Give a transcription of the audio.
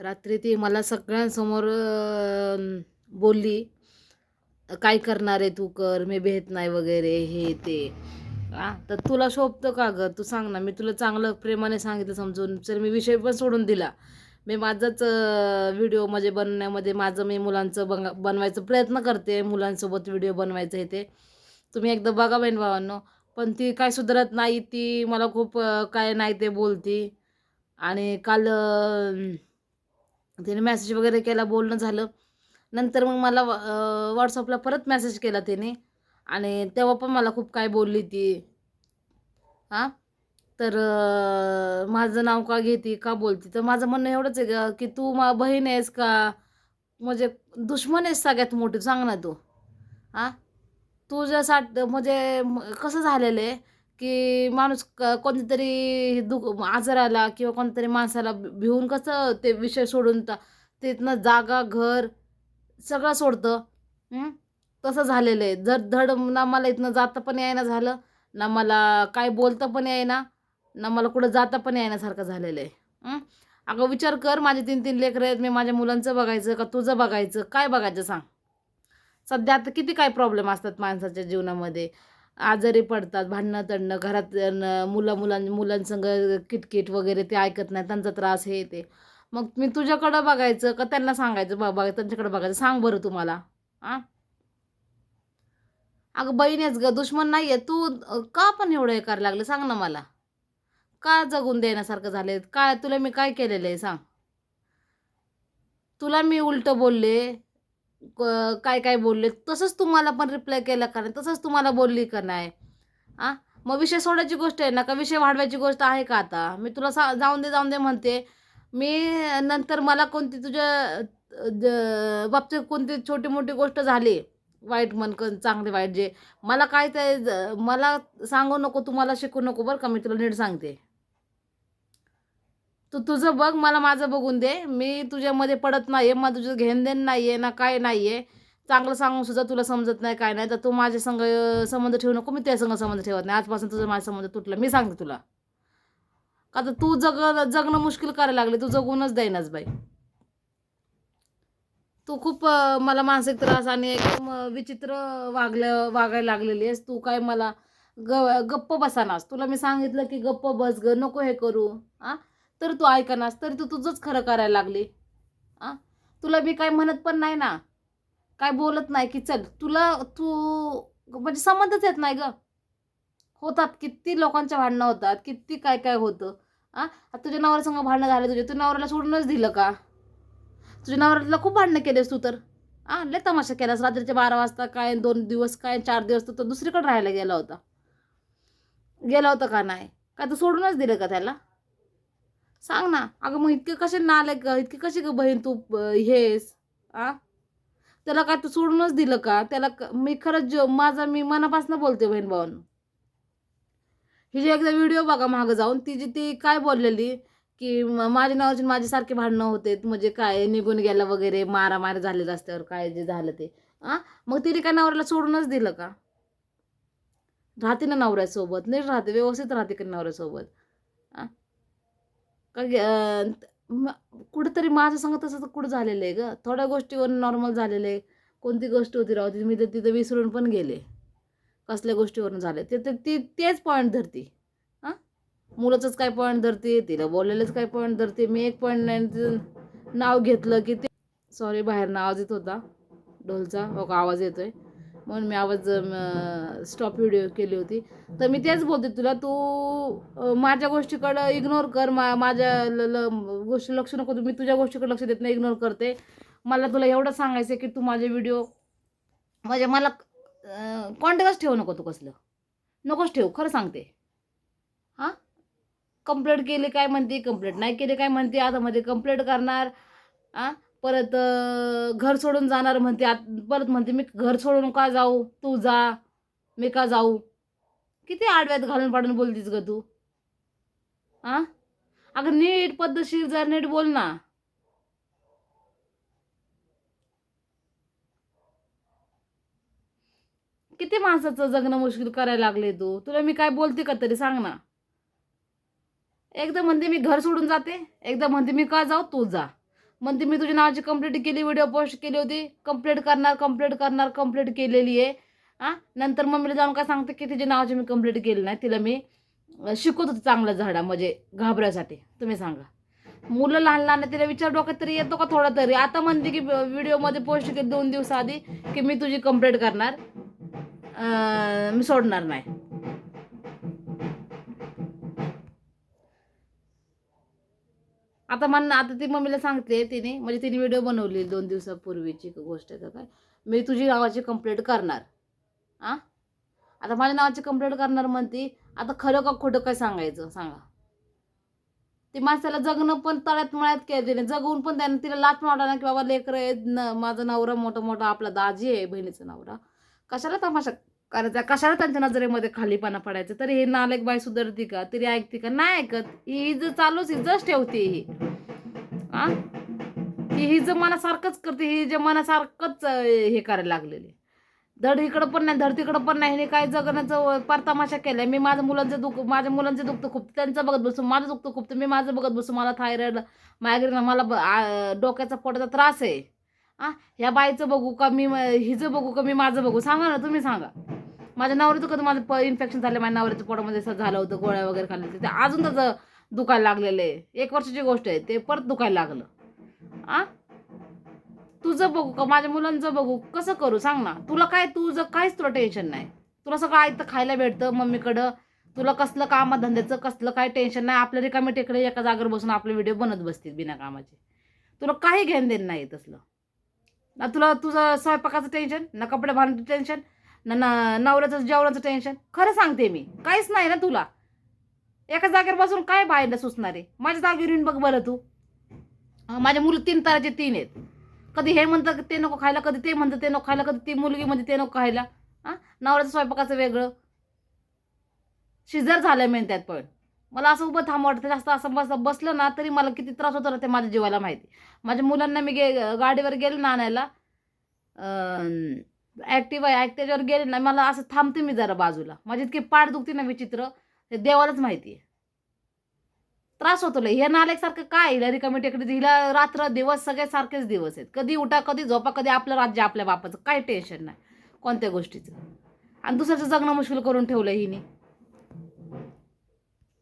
रात्री ती मला सगळ्यांसमोर बोलली काय करणार आहे तू? कर मी भेट नाही वगैरे हे ते. तर तुला शोभतं का गं? तू सांग ना. मी तुला चांगलं प्रेमाने सांगितलं समजून. तर मी विषय पण सोडून दिला. मी माझाच व्हिडिओ म्हणजे बनवण्यामध्ये माझं मी मुलांचं बंगा बनवायचा प्रयत्न करते. मुलांसोबत व्हिडिओ बनवायचं हे ते. तुम्ही एकदा बघा बहीण भावांनो. पण ती काय सुधारत नाही. ती मला खूप काय नाही ते बोलती. आणि काल तिने मॅसेज वगैरे केला बोलणं झालं. नंतर मग मला व्हॉट्सअपला परत मेसेज केला तिने. आणि तेव्हा पण मला खूप काय बोलली ती. हां? तर माझं नाव का घेते का बोलती? तर माझं म्हणणं एवढंच आहे का की तू मा बहीण आहेस का? म्हणजे दुश्मन आहेस सगळ्यात मोठी सांग ना तू. हां? तुझ्यासाठी म्हणजे कसं झालेलं आहे? की माणूस क कोणतरी दुख आजाराला किंवा कोणतरी माणसाला भिवून कसं ते विषय सोडून तिथनं जागा घर सगळं सोडतं. तसं झालेलं आहे. जर धड ना मला इथनं जाता पण यायना झालं ना मला काय बोलता पण येईना ना मला कुठं जाता पण यायनासारखं झालेलं आहे. अगं विचार कर माझे तीन तीन लेकरं आहेत मी माझ्या मुलांचं बघायचं का तुझं बघायचं? काय बघायचं सांग? सध्या आता किती काय प्रॉब्लेम असतात माणसाच्या जीवनामध्ये? आजारी पडतात भांडणं तडणं घरात मुलं मुलां मुलांसंग किटकिट वगैरे ते ऐकत नाही त्यांचा त्रास हे ते. मग मी तुझ्याकडं बघायचं का त्यांना सांगायचं? बघ बघा त्यांच्याकडं बघायचं. सांग बरं तुम्हाला. आ? अगं बहिणीच ग दुश्मन नाही आहे तू का पण एवढं हे करायला लागलं? सांग ना मला. का जगून देण्यासारखं झाले काय तुला मी काय केलेलं आहे? सांग. तुला मी उलटं बोलले. काय काय बोलले तसंच तुम्हाला पण रिप्लाय केला का नाही तसंच तुम्हाला बोलली का नाही? आ? मग विषय सोडायची गोष्ट आहे ना का? विषय वाढवायची गोष्ट आहे का आता? मी तुला सा जाऊन दे जाऊन दे म्हणते. मी नंतर मला कोणती तुझ्या ज- बाबतीत कोणती छोटी मोठी गोष्ट झाली? वाईट मन क वाईट जे मला काय ते ज- मला सांगू नको तुम्हाला शिकू नको बरं का? मी तुला नीट सांगते. तू तुझं बघ मला माझं बघून दे. मी तुझ्यामध्ये पडत नाही आहे मला तुझं घेणदेण नाही आहे ना काय नाही आहे चांगलं सांगून सुद्धा तुला समजत नाही काय नाही. तर तू माझ्या संग संबंध ठेवू नको मी त्या संग संबंध ठेवत नाही. आजपासून तुझं माझा संबंध तुटला. मी सांगते तुला. का तर तू जग जगणं मुश्किल करायला लागले. तू जगूनच देईनच बाई. तू खूप मला मानसिक त्रास आणि एकदम विचित्र वागलं वागायला लागलेली आहेस. तू काय मला ग गप्प बसानास. तुला मी सांगितलं की गप्प बस ग. नको हे करू. आ? तर तू ऐकनास तरी तू तुझंच खरं करायला लागली. आ? तुला मी काय म्हणत पण नाही ना. काय बोलत नाही की चल तुला तू म्हणजे संबंधच येत नाही ग. होतात किती लोकांच्या भांडणं होतात किती काय काय होतं. आ? तुझ्या नवऱ्या संग भांडणं झालं तुझे तू नवऱ्याला सोडूनच दिलं का? तुझ्या नवऱ्याला खूप भांडणं केलेस तू तर. आ लय तमाशा केलास रात्रीचे बारा वाजता काय दोन दिवस काय चार दिवस तर दुसरीकडे राहायला गेला होता. गेला होता का नाही? काय तू सोडूनच दिलं का त्याला? सांग ना. अगं मग इतके कसे नाले ग इतके कशी ग बहीण तू हेस आ? त्याला काय तू सोडूनच दिलं का? त्याला मी खरंच जो माझा मी मनापासून बोलते बहीण भावांनो. ही एकदा व्हिडिओ बघा मागं जाऊन ती ती काय बोललेली? की माझ्या नावाची माझ्यासारखे भांडणं होते म्हणजे काय निघून गेलं वगैरे मारामार झाले रस्त्यावर काय जे झालं ते आ? मग तिने काय नवऱ्याला सोडूनच दिलं का? राहते ना नवऱ्यासोबत नीट राहते व्यवस्थित राहते का नवऱ्यासोबत आ? का गे- म- माझ्या संग तसं तर कुठं झालेलं आहे ग? थोड्या गोष्टीवर नॉर्मल झालेलं आहे. कोणती गोष्ट होती राहू ती मी तर तिथं विसरून पण गेले. कसल्या गोष्टीवरून झाले? ते तर ती तेच पॉईंट धरती. हां? मुलाचंच काय पॉईंट धरते? तिला बोललेलंच काय पॉईंट धरते? मी एक पॉईंट नाही नाव घेतलं की ते सॉरी बाहेर आवाज येत होता. ढोलचा? हो का? आवाज येतोय. म्हणून मी आवाज स्टॉप व्हिडिओ केली होती. तर मी तेच बोलते तुला तू माझ्या गोष्टीकडं इग्नोर कर. मा माझ्या ल ल गोष्टी लक्ष नको मी तुझ्या गोष्टीकडे लक्ष देत नाही इग्नोर करते. मला तुला एवढं सांगायचं की तू माझे व्हिडिओ म्हणजे मला कॉन्टॅक्टच ठेवू नको तू कसलं. नकोच ठेवू खरं सांगते. हां? कंप्लेंट केली काय म्हणते कंप्लेंट नाही केली काय म्हणते आता मध्ये कंप्लेंट करणार. हां परत घर सोडून जाणार म्हणते. आत परत म्हणते मी घर सोडून का जाऊ? तू जा. मी का जाऊ? किती आडव्यात घालून पाडून बोलतीस ग तू? आ? अगं नीट पद्धतशीर जर नीट बोल ना. किती माणसाचं जगणं मुश्किल करायला लागले तू? तुला मी काय बोलते का तरी सांग ना. एकदा म्हणते मी घर सोडून जाते. एकदा म्हणते मी का जाऊ? तू जा. म्हणते मी तुझ्या नावाची कंप्लीट केली व्हिडिओ पोस्ट केली होती. कंप्लीट करणार कंप्लीट करणार कंप्लीट केलेली आहे. हां नंतर मम्मीला जाऊन काय सांगते की तिच्या नावाची मी कंप्लीट केली नाही. तिला मी शिकवत होतो चांगलं झाडा म्हणजे घाबऱ्यासाठी तुम्ही सांगा. मुलं लहान लहान आहे, तिला विचार डोक्यात तरी येतो का थोडा तरी? आता म्हणते की व्हिडिओमध्ये पोस्ट केली दोन दिवस आधी की मी तुझी कंप्लीट करणार. मी सोडणार नाही. आता म्हणणं आता ती मम्मीला सांगते तिने म्हणजे तिने व्हिडिओ बनवली दोन दिवसापूर्वीची गोष्ट आहे तर काय? मी तुझी नावाची कंप्लेंट करणार. आ? आता माझ्या नावाची कंप्लेंट करणार म्हणते आता खरं का खोटं काय सांगायचं? सांगा. ती माणसाला जगणं पण तळ्यात मळ्यात केलं तिने जगवून पण त्यानं तिला लाच मारला ना की बाबा लेकर आहेत न माझा नवरा मोठा मोठा आपला दाजी आहे बहिणीचा नवरा. कशाला तमाशा करायचा कशाला त्यांच्या नजरेमध्ये खालीपणा पडायचं? तरी हे नालेक बाई सुधरती का? तरी ऐकते का? नाही ऐकत. ही इज चालूच इजच ठेवते ही. आ? ही हिज मनासारखंच करते. ही जे मनासारखंच हे करायला लागलेली. धड इकडं पण नाही धड तिकडं पण नाही. काय जगण्याचं पार केल्या केलाय. मी माझ्या मुलांचं दुख माझ्या मुलांचं दुखतं खूप. त्यांचं बघत बसू माझं दुखतं खूप. मी माझं बघत बसू मला थायरॉइड मायग्रेन मला डोक्याचा पोटाचा त्रास आहे. आ? ह्या बाईचं बघू का मी हिचं बघू का मी माझं बघू? सांगा ना तुम्ही सांगा. माझ्या नवऱ्याचं कधी माझं प इन्फेक्शन झालं माझ्या नवऱ्याचं पोटामध्ये असं झालं होतं गोळ्या वगैरे खाल्ल्या ते अजून त्याचं दुखायला लागलेलं आहे. एक वर्षाची गोष्ट आहे ते परत दुखायला लागलं. आ? तुझं बघू का माझ्या मुलांचं बघू. कसं करू? सांग ना. तुला काय तुझं काहीच तुला टेन्शन नाही. तुला सगळं आयतं खायला भेटतं मम्मीकडं. तुला कसलं कामात धंद्याचं कसलं काय टेन्शन नाही. आपल्या रिकामी टेकडे एका जागेवर बसून आपले व्हिडिओ बनत बसतील बिना कामाचे. तुला काही घेणं देणं नाही तसलं. ना तुला तुझं स्वयंपाकाचं टेन्शन ना कपडे भांडण्याचं टेन्शन ना ना नवऱ्याचं जेवणाचं टेन्शन खरं सांगते मी काहीच नाही ना तुला. एका जागेवर बसून काय बाहेर सुचणार आहे? माझ्या जागेवर येऊन बघ बरं तू. माझ्या मुलं तीन ताराचे तीन आहेत. कधी हे म्हणतं ते नको खायला कधी ते म्हणतं ते नको खायला कधी ती मुलगी म्हणते ते नको खायला. हां नवऱ्याचं स्वयंपाकाचं वेगळं. शिजर झालं मेन त्यात पण. मला असं उभं थांब वाटतं जास्त असं बस बसलं ना तरी मला किती त्रास होतो ना ते माझ्या जीवाला माहिती. माझ्या मुलांना मी गे गाडीवर गेलो ना आणायला ॲक्टिव्ह आहे ॲक्टिव्हवर गेले ना मला असं थांबते मी जरा बाजूला. माझी इतकी पाठ दुखते ना विचित्र ते देवालाच माहिती आहे त्रास होतो लय. हे नालेकसारखं काय हिला रिकामी टेकडी हिला रात्र दिवस सगळे सारखेच दिवस आहेत. कधी उठा कधी झोपा कधी आपलं राज्य आपल्या बापाचं. काही टेन्शन नाही. कोणत्या गोष्टीचं? आणि दुसऱ्याचं जगणं मुश्किल करून ठेवलं हिने.